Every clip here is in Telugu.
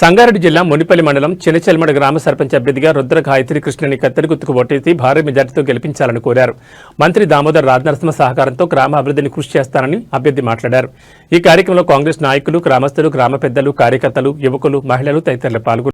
సంగారెడ్డి జిల్లా మునిపల్లి మండలం చినచెల్మడ గ్రామ సర్పంచ్ అభ్యర్థిగా రుద్ర గాయత్రి కృష్ణని కత్తెర గుత్తుకు ఓటేసి భారీ మెజార్టీతో గెలిపించాలని కోరారు. మంత్రి దామోదర్ రాజనరసింహ సహకారంతో గ్రామ అభివృద్ధిని కృషి చేస్తానని అభ్యర్థి మాట్లాడారు. ఈ కార్యక్రమంలో కాంగ్రెస్ నాయకులు గ్రామస్తులు గ్రామ పెద్దలు కార్యకర్తలు యువకులు మహిళలు తదితరులు పాల్గొన్నారు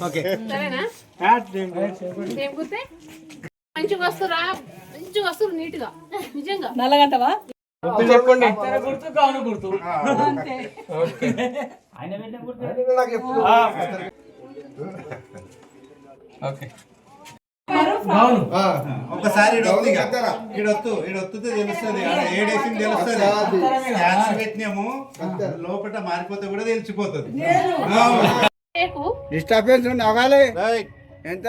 బాటలేసరల్లా సరేనా? ఏం గుర్తే మంచిగా వస్తురా. మంచిగా వస్తురు నీట్గా నిజంగా. నల్లగంటవా? ఒకసారి తెలుస్తుంది. తెలుస్తుంది. పెట్టినాము. లోపల మారిపోతే కూడా తెలిసిపోతుంది. డిస్టర్బెన్స్ అవ్వాలి ఎంత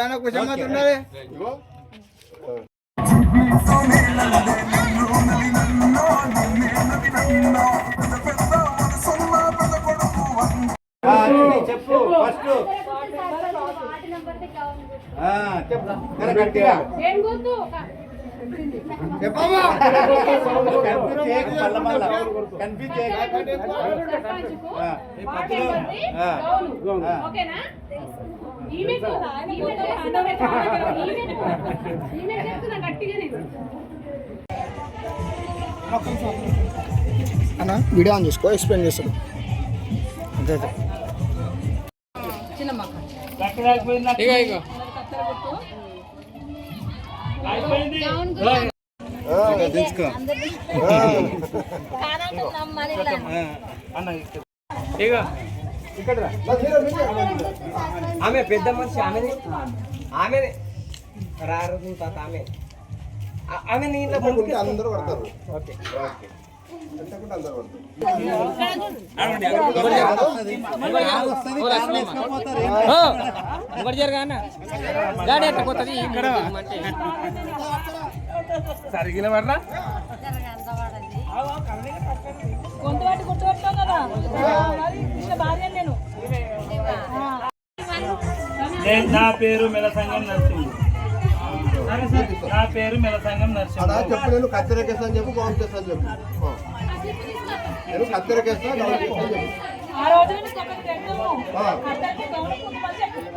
చూడు, చెప్పు ఫస్ట్. ఆ, చెప్పు. ఓకేనా చెప్తున్నా గట్టిగా నేను అన్న వీడియో ఆన్ చేసుకో ఎక్స్ప్లెయిన్ చేస్తాను. అంతే అంతే. ఆ, తెలుసుకో. ఆమె పెద్ద మనిషి ఆమెది ఆమెది రారు తాత ఆమె. ఆమె నీ ఇంట్లో ఉంటే అందరూ పడతారు. ఓకే. ఎంతకుంటే జరగా అన్న. గాడి పోతుంది? ఇక్కడ సరిగిన పడరా గుర్తుపెట్టుకో కదా. భార్య నేను. నా పేరు మెలసంగం నరసింహ. నా పేరు మెలసంగం చెప్పు నేను కత్తెరకేస్తా అని చెప్పు అని చెప్పు.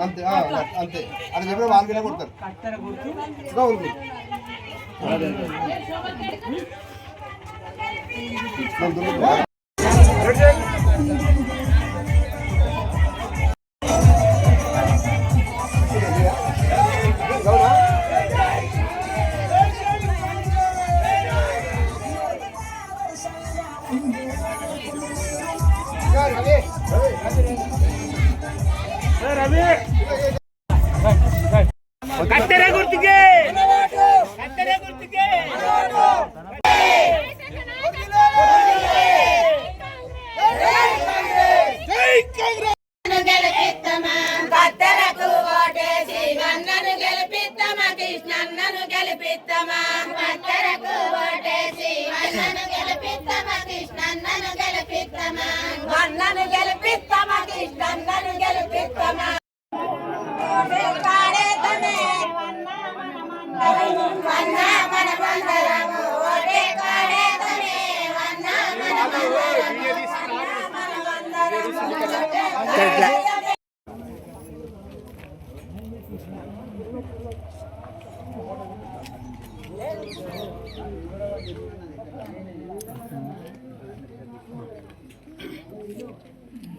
అంతే అంతే. అది చెప్పిన వాళ్ళు కూడా కొడతారు. కత్తెర గుర్తు గౌన్ కత్తెర గుర్తుకే. కత్తెర గుర్తుకే. గెలిపిస్తామా కత్తెరకు ఓటేసి గెలిపిస్తామా కృష్ణన్నను గెలిపిస్తామా కత్తెరకు ఓటేసి నన్నను గెలిపిస్తామా కృష్ణన్నను గెలిపిస్తామా నన్నను గెలిపిస్తామా కృష్ణన్నను గెలిపిస్తామా మందరము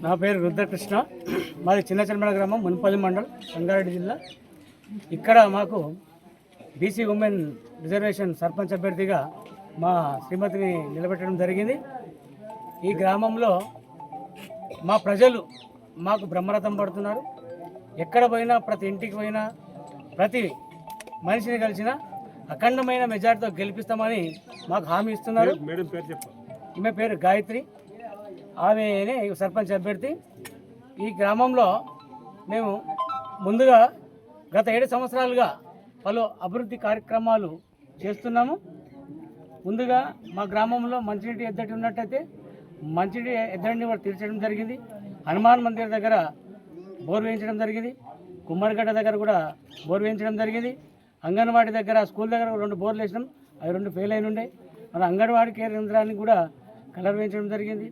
నా పేరు రుద్రకృష్ణ. మాది చిన్న చిన్నమడ గ్రామం మున్పల్లి మండల్ సంగారెడ్డి జిల్లా. ఇక్కడ మాకు బీసీ ఉమెన్ రిజర్వేషన్ సర్పంచ్ అభ్యర్థిగా మా శ్రీమతిని నిలబెట్టడం జరిగింది. ఈ గ్రామంలో మా ప్రజలు మాకు బ్రహ్మరథం పడుతున్నారు. ఎక్కడ పోయినా ప్రతి ఇంటికి పోయినా ప్రతి మనిషిని కలిసినా అఖండమైన మెజార్టీతో గెలిపిస్తామని మాకు హామీ ఇస్తున్నారు. మేడం పేరు ఈమె పేరు గాయత్రి. ఆమెనే సర్పంచ్ అభ్యర్థి. ఈ గ్రామంలో మేము ముందుగా గత ఏడు సంవత్సరాలుగా పలు అభివృద్ధి కార్యక్రమాలు చేస్తున్నాము. ముందుగా మా గ్రామంలో మంచినీటి ఎద్దడి ఉన్నట్టయితే మంచినీటి ఎద్దడిని కూడా తీర్చడం జరిగింది. హనుమాన్ మందిర్ దగ్గర బోర్ వేయించడం జరిగింది. కుమ్మరిగడ్డ దగ్గర కూడా బోర్ వేయించడం జరిగింది. అంగన్వాడీ దగ్గర స్కూల్ దగ్గర రెండు బోర్లు వేసినాం. అవి రెండు ఫెయిల్ అయిన ఉండే. మన అంగన్వాడీ కేంద్రానికి కూడా కలర్ వేయించడం జరిగింది.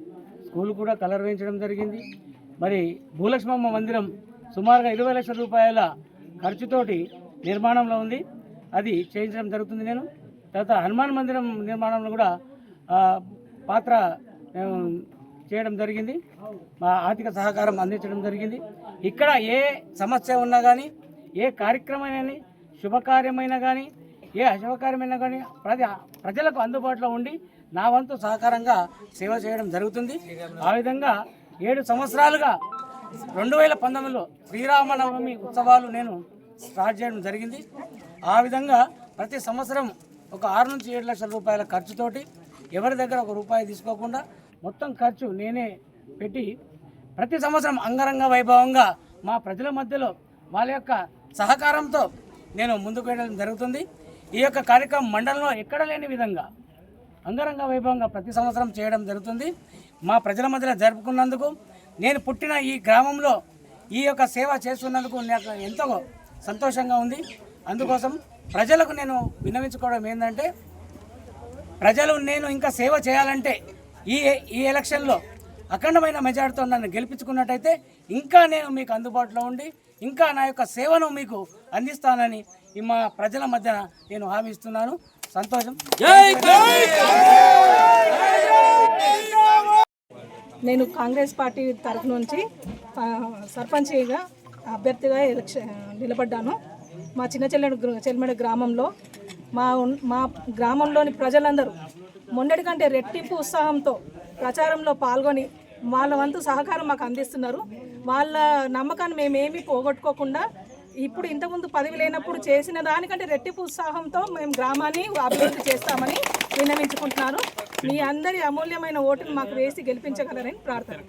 స్కూల్ కూడా కలర్ వేయించడం జరిగింది. మరి భూలక్ష్మమ్మ మందిరం సుమారుగా ఇరవై లక్షల రూపాయల ఖర్చుతోటి నిర్మాణంలో ఉంది. అది చేయించడం జరుగుతుంది నేను. తర్వాత హనుమాన్ మందిరం నిర్మాణంలో కూడా పాత్ర మేము చేయడం జరిగింది. మా ఆర్థిక సహకారం అందించడం జరిగింది. ఇక్కడ ఏ సమస్య ఉన్నా కానీ ఏ కార్యక్రమమైన శుభకార్యమైనా కానీ ఏ అశుభకార్యమైనా కానీ ప్రజ ప్రజలకు అందుబాటులో ఉండి నా వంతు సహకారంగా సేవ చేయడం జరుగుతుంది. ఆ విధంగా ఏడు సంవత్సరాలుగా రెండు వేల పంతొమ్మిదిలో శ్రీరామనవమి ఉత్సవాలు నేను స్టార్ట్ చేయడం జరిగింది. ఆ విధంగా ప్రతి సంవత్సరం ఒక ఆరు నుంచి ఏడు లక్షల రూపాయల ఖర్చుతోటి ఎవరి దగ్గర ఒక రూపాయి తీసుకోకుండా మొత్తం ఖర్చు నేనే పెట్టి ప్రతి సంవత్సరం అంగరంగ వైభవంగా మా ప్రజల మధ్యలో వాళ్ళ యొక్క సహకారంతో నేను ముందుకు వెళ్ళడం జరుగుతుంది. ఈ యొక్క కార్యక్రమం మండలంలో ఎక్కడ లేని విధంగా అంగరంగ వైభవంగా ప్రతి సంవత్సరం చేయడం జరుగుతుంది. మా ప్రజల మధ్యలో జరుపుకున్నందుకు నేను పుట్టిన ఈ గ్రామంలో ఈ యొక్క సేవ చేస్తున్నందుకు నాకు ఎంతో సంతోషంగా ఉంది. అందుకోసం ప్రజలకు నేను విన్నవించుకోవడం ఏంటంటే ప్రజలు నేను ఇంకా సేవ చేయాలంటే ఈ ఈ ఎలక్షన్లో అఖండమైన మెజార్టీతో నన్ను గెలిపించుకున్నట్టయితే ఇంకా నేను మీకు అందుబాటులో ఉండి ఇంకా నా యొక్క సేవను మీకు అందిస్తానని ఈ మా ప్రజల మధ్యన నేను హామీ ఇస్తున్నాను. సంతోషం. నేను కాంగ్రెస్ పార్టీ తరఫు నుంచి సర్పంచ్గా అభ్యర్థిగా ఎలక్షన్ నిలబడ్డాను. మా చిన్న చెల్లెడు చెల్మెడ గ్రామంలో మా మా గ్రామంలోని ప్రజలందరూ మొన్నటి కంటే రెట్టింపు ఉత్సాహంతో ప్రచారంలో పాల్గొని వాళ్ళ వంతు సహకారం మాకు అందిస్తున్నారు. వాళ్ళ నమ్మకాన్ని మేమేమీ పోగొట్టుకోకుండా ఇప్పుడు ఇంతకుముందు పదవి లేనప్పుడు చేసిన దానికంటే రెట్టింపు ఉత్సాహంతో మేము గ్రామాన్ని అభివృద్ధి చేస్తామని విన్నవించుకుంటున్నాను మీ అందరి అమూల్యమైన ఓటును మాకు వేసి గెలిపించగలరని ప్రార్థన.